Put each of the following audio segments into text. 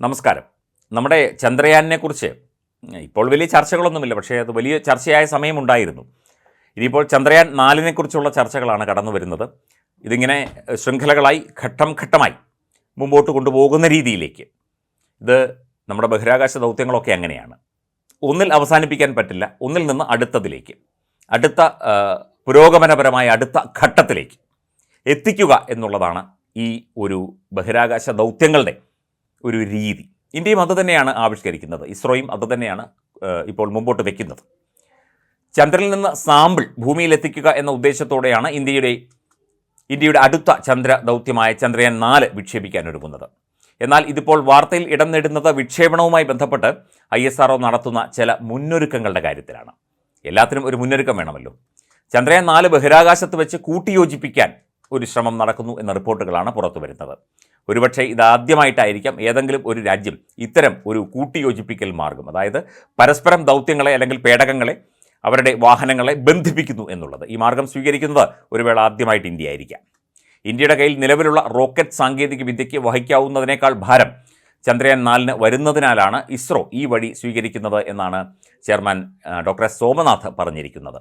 നമസ്കാരം. നമ്മുടെ ചന്ദ്രയാനിനെക്കുറിച്ച് കുറിച്ച് ഇപ്പോൾ വലിയ ചർച്ചകളൊന്നുമില്ല പക്ഷേ അത് വലിയ ചർച്ചയായ സമയമുണ്ടായിരുന്നു. ഇനിയിപ്പോൾ ചന്ദ്രയാൻ നാലിനെക്കുറിച്ചുള്ള ചർച്ചകളാണ് കടന്നു വരുന്നത്. ഇതിങ്ങനെ ശൃംഖലകളായി ഘട്ടം ഘട്ടമായി മുമ്പോട്ട് കൊണ്ടുപോകുന്ന രീതിയിലേക്ക്. ഇത് നമ്മുടെ ബഹിരാകാശ ദൗത്യങ്ങളൊക്കെ അങ്ങനെയാണ്. ഒന്നിൽ അവസാനിപ്പിക്കാൻ പറ്റില്ല ഒന്നിൽ നിന്ന് അടുത്തതിലേക്ക്. അടുത്ത പുരോഗമനപരമായ അടുത്ത ഘട്ടത്തിലേക്ക് എത്തിക്കുക എന്നുള്ളതാണ് ഈ ഒരു ബഹിരാകാശ ദൗത്യങ്ങളുടെ ഒരു രീതി. ഇന്ത്യയും അത് തന്നെയാണ് ആവിഷ്കരിക്കുന്നത്. ഇസ്രോയും അത് തന്നെയാണ് ഇപ്പോൾ മുമ്പോട്ട് വയ്ക്കുന്നത് ചന്ദ്രനിൽ നിന്ന് സാമ്പിൾ ഭൂമിയിൽ എത്തിക്കുക എന്ന ഉദ്ദേശത്തോടെയാണ് ഇന്ത്യയുടെ ഇന്ത്യയുടെ അടുത്ത ചന്ദ്ര ദൗത്യമായ ചന്ദ്രയാൻ നാല് വിക്ഷേപിക്കാൻ ഒരുങ്ങുന്നത്. എന്നാൽ ഇതിപ്പോൾ വാർത്തയിൽ ഇടം നേടുന്നത് വിക്ഷേപണവുമായി ബന്ധപ്പെട്ട് ഐ എസ് ആർ നടത്തുന്ന ചില മുന്നൊരുക്കങ്ങളുടെ കാര്യത്തിലാണ്. എല്ലാത്തിനും ഒരു മുന്നൊരുക്കം വേണമല്ലോ. ചന്ദ്രയാൻ നാല് ബഹിരാകാശത്ത് വെച്ച് കൂട്ടിയോജിപ്പിക്കാൻ ഒരു ശ്രമം നടക്കുന്നു എന്ന റിപ്പോർട്ടുകളാണ് പുറത്തു വരുന്നത് ഒരുപക്ഷെ ഇതാദ്യമായിട്ടായിരിക്കാം ഏതെങ്കിലും ഒരു രാജ്യം ഇത്തരം ഒരു കൂട്ടിയോജിപ്പിക്കൽ മാർഗം. അതായത് പരസ്പരം ദൗത്യങ്ങളെ അല്ലെങ്കിൽ പേടകങ്ങളെ അവരുടെ വാഹനങ്ങളെ ബന്ധിപ്പിക്കുന്നു എന്നുള്ളത്. ഈ മാർഗം സ്വീകരിക്കുന്നത് ഒരു വേള ആദ്യമായിട്ട് ഇന്ത്യ ആയിരിക്കാം. ഇന്ത്യയുടെ കയ്യിൽ നിലവിലുള്ള റോക്കറ്റ് സാങ്കേതിക വിദ്യയ്ക്ക് വഹിക്കാവുന്നതിനേക്കാൾ ഭാരം ചന്ദ്രയാൻ നാലിന് വരുന്നതിനാലാണ് ഇസ്രോ ഈ വഴി സ്വീകരിക്കുന്നത് എന്നാണ് ചെയർമാൻ ഡോക്ടർ സോമനാഥ് പറഞ്ഞിരിക്കുന്നത്.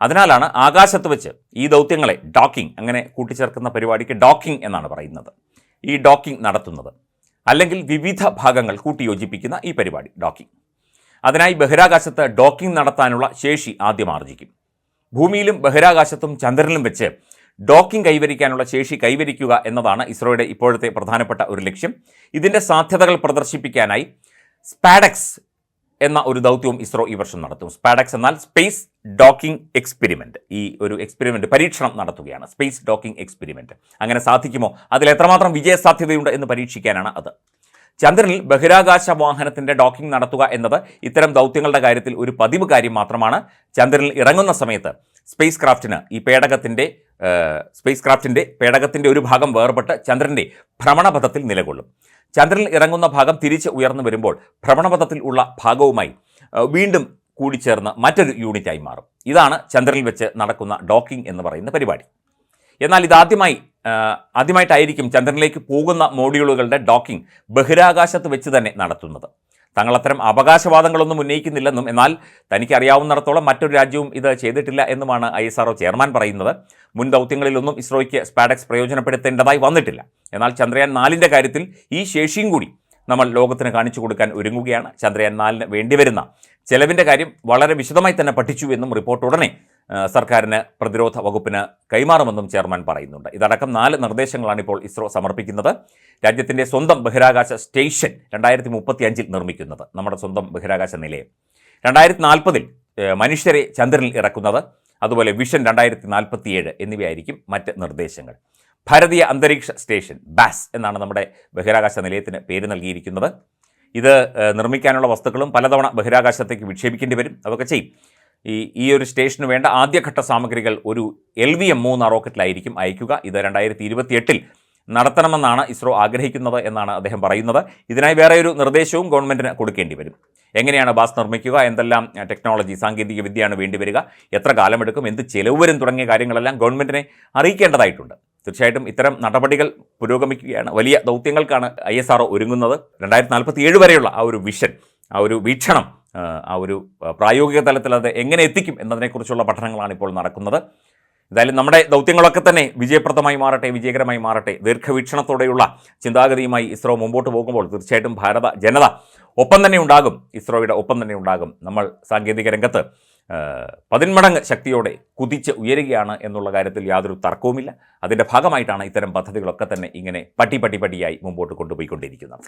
അതിനാലാണ് ആകാശത്ത് വെച്ച് ഈ ദൗത്യങ്ങളെ ഡോക്കിംഗ് അങ്ങനെ കൂട്ടിച്ചേർക്കുന്ന പരിപാടിക്ക് ഡോക്കിംഗ് എന്നാണ് പറയുന്നത്. ഈ ഡോക്കിംഗ് നടത്തുന്നത്. അല്ലെങ്കിൽ വിവിധ ഭാഗങ്ങൾ കൂട്ടിയോജിപ്പിക്കുന്ന ഈ പരിപാടി ഡോക്കിംഗ്. അതിനായി ബഹിരാകാശത്ത് ഡോക്കിംഗ് നടത്താനുള്ള ശേഷി ആദ്യം ആർജിക്കും. ഭൂമിയിലും ബഹിരാകാശത്തും ചന്ദ്രനിലും വെച്ച് ഡോക്കിംഗ് കൈവരിക്കാനുള്ള ശേഷി കൈവരിക്കുക എന്നതാണ് ഇസ്രോയുടെ ഇപ്പോഴത്തെ പ്രധാനപ്പെട്ട ഒരു ലക്ഷ്യം. ഇതിന്റെ സാധ്യതകൾ പ്രദർശിപ്പിക്കാനായി സ്പാഡക്സ് എന്ന ഒരു ദൗത്യവും ഇസ്രോ ഈ വർഷം നടത്തും. സ്പാഡക്സ് എന്നാൽ സ്പേസ് ഡോക്കിംഗ് എക്സ്പെരിമെന്റ് ഈ ഒരു എക്സ്പെരിമെന്റ് പരീക്ഷണം നടത്തുകയാണ്. സ്പേസ് ഡോക്കിംഗ് എക്സ്പെരിമെന്റ് അങ്ങനെ സാധിക്കുമോ? അതിൽ എത്രമാത്രം വിജയസാധ്യതയുണ്ട് എന്ന് പരീക്ഷിക്കാനാണ് അത്. ചന്ദ്രനിൽ ബഹിരാകാശ വാഹനത്തിന്റെ ഡോക്കിംഗ് നടത്തുക എന്നത് ഇത്തരം ദൗത്യങ്ങളുടെ കാര്യത്തിൽ ഒരു പതിവ് കാര്യം മാത്രമാണ്. ചന്ദ്രനിൽ ഇറങ്ങുന്ന സമയത്ത് സ്പേസ് ക്രാഫ്റ്റിന് ഈ പേടകത്തിന്റെ സ്പേസ് ക്രാഫ്റ്റിന്റെ പേടകത്തിന്റെ ഒരു ഭാഗം വേർപെട്ട് ചന്ദ്രന്റെ ഭ്രമണപഥത്തിൽ നിലകൊള്ളും. ചന്ദ്രനിൽ ഇറങ്ങുന്ന ഭാഗം തിരിച്ച് ഉയർന്നു വരുമ്പോൾ ഭ്രമണപഥത്തിൽ ഉള്ള ഭാഗവുമായി വീണ്ടും കൂടിച്ചേർന്ന് മറ്റൊരു യൂണിറ്റായി മാറും. ഇതാണ് ചന്ദ്രനിൽ വെച്ച് നടക്കുന്ന ഡോക്കിംഗ് എന്ന് പറയുന്ന പരിപാടി. എന്നാൽ ഇതാദ്യമായി ആദ്യമായിട്ടായിരിക്കും ചന്ദ്രനിലേക്ക് പോകുന്ന മോഡ്യൂളുകളുടെ ഡോക്കിംഗ് ബഹിരാകാശത്ത് വെച്ച് തന്നെ നടത്തുന്നത്. തങ്ങൾ അത്തരം അവകാശവാദങ്ങളൊന്നും ഉന്നയിക്കുന്നില്ലെന്നും എന്നാൽ തനിക്ക് അറിയാവുന്നിടത്തോളം മറ്റൊരു രാജ്യവും ഇത് ചെയ്തിട്ടില്ല എന്നുമാണ് ഐ എസ് ചെയർമാൻ പറയുന്നത്. മുൻ ദൗത്യങ്ങളിലൊന്നും ഇസ്രോയ്ക്ക് സ്പാഡക്സ് പ്രയോജനപ്പെടുത്തേണ്ടതായി വന്നിട്ടില്ല. എന്നാൽ ചന്ദ്രയാൻ നാലിന്റെ കാര്യത്തിൽ ഈ ശേഷിയും കൂടി നമ്മൾ ലോകത്തിന് കാണിച്ചു കൊടുക്കാൻ ഒരുങ്ങുകയാണ്. ചന്ദ്രയാൻ നാലിന് വേണ്ടിവരുന്ന ചെലവിന്റെ കാര്യം വളരെ വിശദമായി തന്നെ പഠിച്ചു എന്നും റിപ്പോർട്ട് ഉടനെ സർക്കാരിന് പ്രതിരോധ വകുപ്പിന് കൈമാറുമെന്നും ചെയർമാൻ പറയുന്നുണ്ട്. ഇതടക്കം നാല് നിർദ്ദേശങ്ങളാണ് ഇപ്പോൾ ഇസ്രോ സമർപ്പിക്കുന്നത്. രാജ്യത്തിന്റെ സ്വന്തം ബഹിരാകാശ സ്റ്റേഷൻ രണ്ടായിരത്തി മുപ്പത്തി അഞ്ചിൽ നിർമ്മിക്കുന്നത്. നമ്മുടെ സ്വന്തം ബഹിരാകാശ നിലയം. രണ്ടായിരത്തി നാൽപ്പതിൽ മനുഷ്യരെ ചന്ദ്രനിൽ ഇറക്കുന്നത്. അതുപോലെ വിഷൻ രണ്ടായിരത്തി നാൽപ്പത്തിയേഴ് എന്നിവയായിരിക്കും മറ്റ് നിർദ്ദേശങ്ങൾ. ഭാരതീയ അന്തരീക്ഷ സ്റ്റേഷൻ ബാസ് എന്നാണ് നമ്മുടെ ബഹിരാകാശ നിലയത്തിന് പേര് നൽകിയിരിക്കുന്നത്. ഇത് നിർമ്മിക്കാനുള്ള വസ്തുക്കളും പലതവണ ബഹിരാകാശത്തേക്ക് വിക്ഷേപിക്കേണ്ടി വരും. അതൊക്കെ ചെയ്യും. ഈ ഈ ഒരു സ്റ്റേഷന് വേണ്ട ആദ്യഘട്ട സാമഗ്രികൾ ഒരു എൽ വി എം മൂന്ന് റോക്കറ്റിലായിരിക്കും അയക്കുക. ഇത് രണ്ടായിരത്തി ഇരുപത്തിയെട്ടിൽ നടത്തണമെന്നാണ് ഇസ്രോ ആഗ്രഹിക്കുന്നത് എന്നാണ് അദ്ദേഹം പറയുന്നത്. ഇതിനായി വേറെ ഒരു നിർദ്ദേശവും ഗവൺമെന്റിന് കൊടുക്കേണ്ടി വരും. എങ്ങനെയാണ് ബാസ് നിർമ്മിക്കുക? എന്തെല്ലാം ടെക്നോളജി സാങ്കേതിക വിദ്യയാണ് വേണ്ടിവരിക എത്ര കാലമെടുക്കും? എന്ത് ചെലവ് വരും? തുടങ്ങിയ കാര്യങ്ങളെല്ലാം ഗവൺമെന്റിനെ അറിയിക്കേണ്ടതായിട്ടുണ്ട്. തീർച്ചയായിട്ടും ഇത്തരം നടപടികൾ പുരോഗമിക്കുകയാണ്. വലിയ ദൗത്യങ്ങൾക്കാണ് ഐ എസ് ആർ ഒരുങ്ങുന്നത്. രണ്ടായിരത്തി നാൽപ്പത്തി ഏഴ് വരെയുള്ള ആ ഒരു വിഷൻ ആ ഒരു വീക്ഷണം ആ, ഒരു പ്രായോഗിക തലത്തിൽ അത് എങ്ങനെ എത്തിക്കും എന്നതിനെക്കുറിച്ചുള്ള പഠനങ്ങളാണ് ഇപ്പോൾ നടക്കുന്നത്. എന്തായാലും നമ്മുടെ ദൗത്യങ്ങളൊക്കെ തന്നെ വിജയപ്രദമായി മാറട്ടെ വിജയകരമായി മാറട്ടെ. ദീർഘവീക്ഷണത്തോടെയുള്ള ചിന്താഗതിയുമായി ഇസ്രോ മുമ്പോട്ട് പോകുമ്പോൾ തീർച്ചയായിട്ടും ഭാരത ജനത ഒപ്പം തന്നെ ഉണ്ടാകും. ഇസ്രോയുടെ ഒപ്പം തന്നെ ഉണ്ടാകും. നമ്മൾ സാങ്കേതിക രംഗത്ത് പതിന്മടങ്ങ് ശക്തിയോടെ കുതിച്ച് ഉയരുകയാണ് എന്നുള്ള കാര്യത്തിൽ യാതൊരു തർക്കവുമില്ല. അതിന്റെ ഭാഗമായിട്ടാണ് ഇത്തരം പദ്ധതികളൊക്കെ തന്നെ ഇങ്ങനെ പട്ടി പട്ടി പട്ടിയായി മുമ്പോട്ട് കൊണ്ടുപോയിക്കൊണ്ടിരിക്കുന്നത്.